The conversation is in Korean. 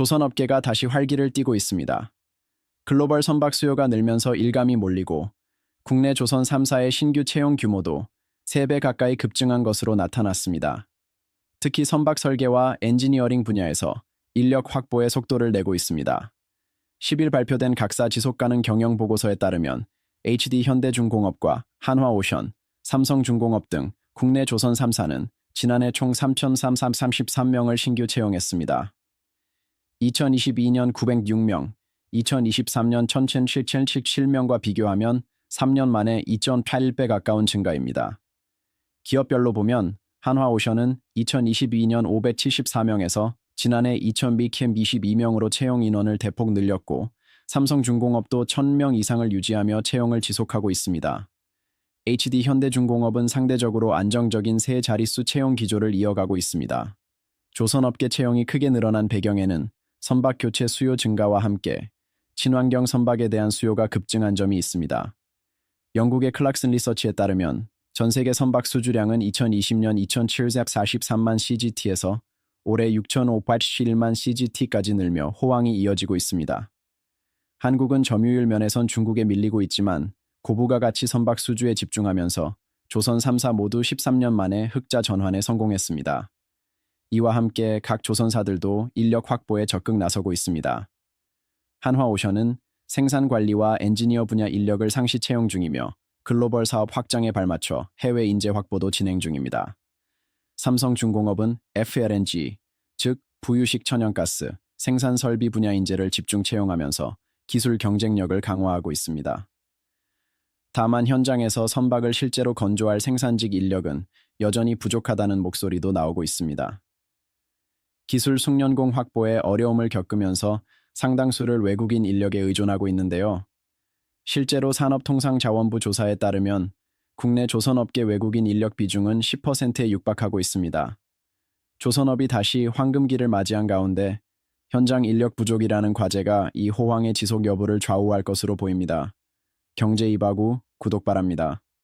조선업계가 다시 활기를 띠고 있습니다. 글로벌 선박 수요가 늘면서 일감이 몰리고 국내 조선 3사의 신규 채용 규모도 3배 가까이 급증한 것으로 나타났습니다. 특히 선박 설계와 엔지니어링 분야에서 인력 확보에 속도를 내고 있습니다. 10일 발표된 각사 지속가능 경영 보고서에 따르면 HD 현대중공업과 한화오션, 삼성중공업 등 국내 조선 3사는 지난해 총 3,333명을 신규 채용했습니다. 2022년 906명, 2023년 1,777명과 비교하면 3년 만에 2.8배 가까운 증가입니다. 기업별로 보면 한화오션은 2022년 574명에서 지난해 2022명으로 채용 인원을 대폭 늘렸고 삼성중공업도 1000명 이상을 유지하며 채용을 지속하고 있습니다. HD 현대중공업은 상대적으로 안정적인 세 자릿수 채용 기조를 이어가고 있습니다. 조선업계 채용이 크게 늘어난 배경에는 선박 교체 수요 증가와 함께 친환경 선박에 대한 수요가 급증한 점이 있습니다. 영국의 클락슨 리서치에 따르면 전 세계 선박 수주량은 2020년 2,743만 CGT에서 올해 6,581만 CGT까지 늘며 호황이 이어지고 있습니다. 한국은 점유율 면에선 중국에 밀리고 있지만 고부가 가치 선박 수주에 집중하면서 조선 3사 모두 13년 만에 흑자 전환에 성공했습니다. 이와 함께 각 조선사들도 인력 확보에 적극 나서고 있습니다. 한화오션은 생산 관리와 엔지니어 분야 인력을 상시 채용 중이며 글로벌 사업 확장에 발맞춰 해외 인재 확보도 진행 중입니다. 삼성중공업은 FLNG, 즉 부유식 천연가스, 생산 설비 분야 인재를 집중 채용하면서 기술 경쟁력을 강화하고 있습니다. 다만 현장에서 선박을 실제로 건조할 생산직 인력은 여전히 부족하다는 목소리도 나오고 있습니다. 기술 숙련공 확보에 어려움을 겪으면서 상당수를 외국인 인력에 의존하고 있는데요. 실제로 산업통상자원부 조사에 따르면 국내 조선업계 외국인 인력 비중은 10%에 육박하고 있습니다. 조선업이 다시 황금기를 맞이한 가운데 현장 인력 부족이라는 과제가 이 호황의 지속 여부를 좌우할 것으로 보입니다. 경제 이바구 구독 바랍니다.